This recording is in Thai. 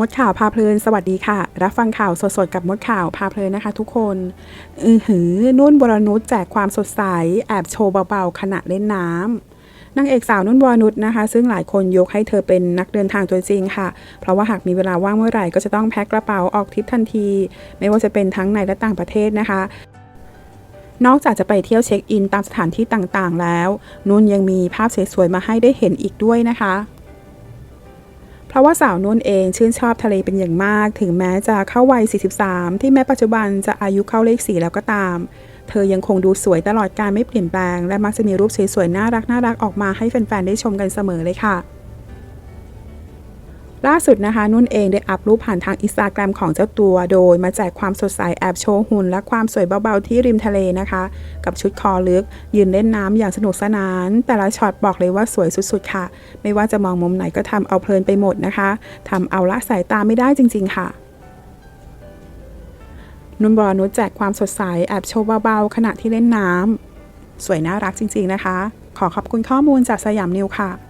มดข่าวพาเพลิน สวัสดีค่ะ รับฟังข่าวสดๆ กับมดข่าวพาเพลินนะคะทุกคน อือหือนุ่นวรนุชแจกความสดใส แอบโชว์เบาๆ ขณะเล่นน้ำนางเอกสาวนุ่นวรนุชนะคะ ซึ่งหลายคนยกให้เธอเป็นนักเดินทางตัวจริงค่ะ เพราะว่าหากมีเวลาว่างเมื่อไหร่ก็จะต้องแพ็คกระเป๋าออกทริปทันที ไม่ว่าจะเป็นทั้งในและต่างประเทศนะคะนอกจากจะไปเที่ยวเช็คอินตามสถานที่ต่างๆ แล้ว นุ่นยังมีภาพสวยๆมาให้ได้เห็นอีกด้วยนะคะ เพราะว่าสาวนุ่นเองชื่นชอบทะเลเป็นอย่างมาก ถึงแม้จะเข้าวัย 43 ที่แม้ปัจจุบันจะอายุเข้าเลขสี่แล้วก็ตาม เธอยังคงดูสวยตลอดการไม่เปลี่ยนแปลง และมักจะมีรูปสวยๆน่ารักน่ารักออกมาให้แฟนๆได้ชมกันเสมอเลยค่ะ ล่าสุดนะคะนุ่นเองได้อัพรูปผ่านทางอินสตาแกรมของเจ้าตัวโดย มาแจกความสดใสแอบโชว์หุ่น และความสวยเบาๆที่ริมทะเลนะคะ กับชุดคอลึก ยืนเล่นน้ำอย่างสนุกสนาน แต่ละช็อตบอกเลยว่าสวยสุดๆค่ะ ไม่ว่าจะมองมุมไหนก็ทำเอาเพลินไปหมดนะคะทำเอาละสายตาไม่ได้จริง ๆ ค่ะนุ่นบอนุแจกความสดใสแอบโชว์เบาๆขณะที่เล่นน้ำสวยน่ารักจริง ๆนะคะ ขอขอบคุณข้อมูลจากสยามนิวค่ะ